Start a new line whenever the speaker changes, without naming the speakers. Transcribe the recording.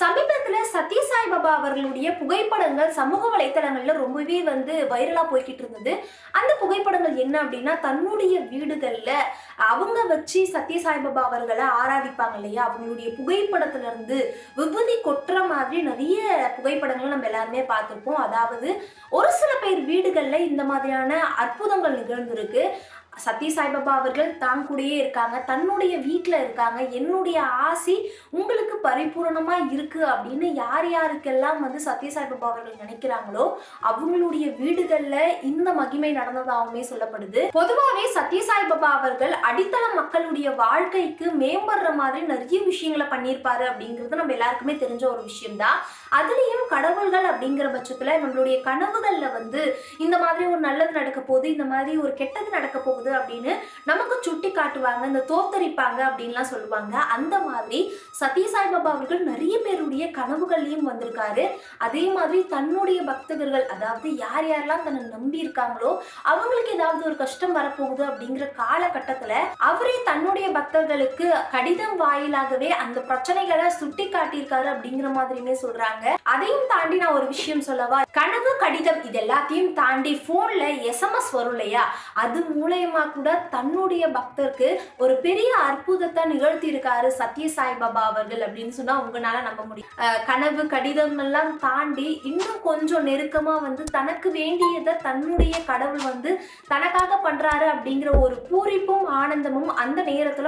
சமீபத்தில் சத்ய சாய்பாபா அவர்களுடைய புகைப்படங்கள் சமூக வலைத்தளங்களில் ரொம்பவே வந்து வைரலாக போய்கிட்டு இருந்தது. அந்த புகைப்படங்கள் என்ன அப்படின்னா தன்னுடைய வீடுகளில் அவங்க வச்சு சத்ய சாய்பாபா அவர்களை ஆராதிப்பாங்க இல்லையா? அவங்களுடைய புகைப்படத்துல இருந்து விபூதி கொட்டுற மாதிரி நிறைய புகைப்படங்கள் நம்ம எல்லாருமே பார்த்துருப்போம். அதாவது ஒரு சில பேர் வீடுகளில் இந்த மாதிரியான அற்புதங்கள் நிகழ்ந்திருக்கு. சத்ய சாய்பாபா அவர்கள் தான் கூடயே இருக்காங்க. தன்னுடைய வீட்டில் இருக்காங்க. என்னுடைய ஆசி உங்களுக்கு பரிபூரணமாக இருக்கு அப்படின்னு யார் யாருக்கெல்லாம் வந்து சத்ய சாய்பாபா அவர்கள் நினைக்கிறாங்களோ அவங்களுடைய வீடுகளில் இந்த மகிமை நடந்ததாகவுமே சொல்லப்படுது. பொதுவாகவே சத்ய சாய்பாபா அவர்கள் அடித்தள மக்களுடைய வாழ்க்கைக்கு மேம்படுற மாதிரி நிறைய விஷயங்களை பண்ணியிருப்பாரு அப்படிங்கிறது நம்ம எல்லாருக்குமே தெரிஞ்ச ஒரு விஷயம்தான். அதுலேயும் கடவுள்கள் அப்படிங்கிற பட்சத்தில் நம்மளுடைய கனவுகளில் வந்து இந்த மாதிரி ஒரு நல்லது நடக்க போகுது இந்த மாதிரி ஒரு கெட்டது நடக்க போகுது போகுது அப்படின்னு நமக்கு சுட்டி காட்டுவாங்க இந்த தோத்தரிப்பாங்க அப்படின்லாம் சொல்லுவாங்க. அந்த மாதிரி சத்ய சாய்பாபா அவர்கள் நிறைய பேருடைய கனவுகள்லையும் வந்திருக்காரு. அதே மாதிரி தன்னுடைய பக்தர்கள் அதாவது யார் யாரெல்லாம் தன்னை நம்பி இருக்காங்களோ அவங்களுக்கு ஏதாவது ஒரு கஷ்டம் வரப்போகுது அப்படிங்கிற காலகட்டத்தில் அவரே தன்னுடைய பக்தர்களுக்கு கடிதம் வாயிலாகவே அந்த பிரச்சனைகளை சுட்டி காட்டியிருக்காரு அப்படிங்கிற மாதிரியுமே சொல்றாங்க. அதையும் தாண்டி நான் ஒரு விஷயம் சொல்லவா? கனவு கடிதம் இது எல்லாத்தையும் தாண்டி போன்ல எஸ்எம்எஸ் வரும் இல்லையா? அது மூலயமா கூட தன்னுடைய பக்தருக்கு ஒரு பெரிய அற்புதத்தை நிகழ்த்தி இருக்காரு சத்ய சாய்பாபா அவர்கள் அப்படின்னு சொன்னா உங்களால நம்ப முடியும். கனவு கடிதம் எல்லாம் தாண்டி இன்னும் கொஞ்சம் நெருக்கமா வந்து தனக்கு வேண்டியதை தன்னுடைய கடவுள் வந்து தனக்காக பண்றாரு அப்படிங்கிற ஒரு பூரிப்பும் ஆனந்தமும் அந்த நேரத்துல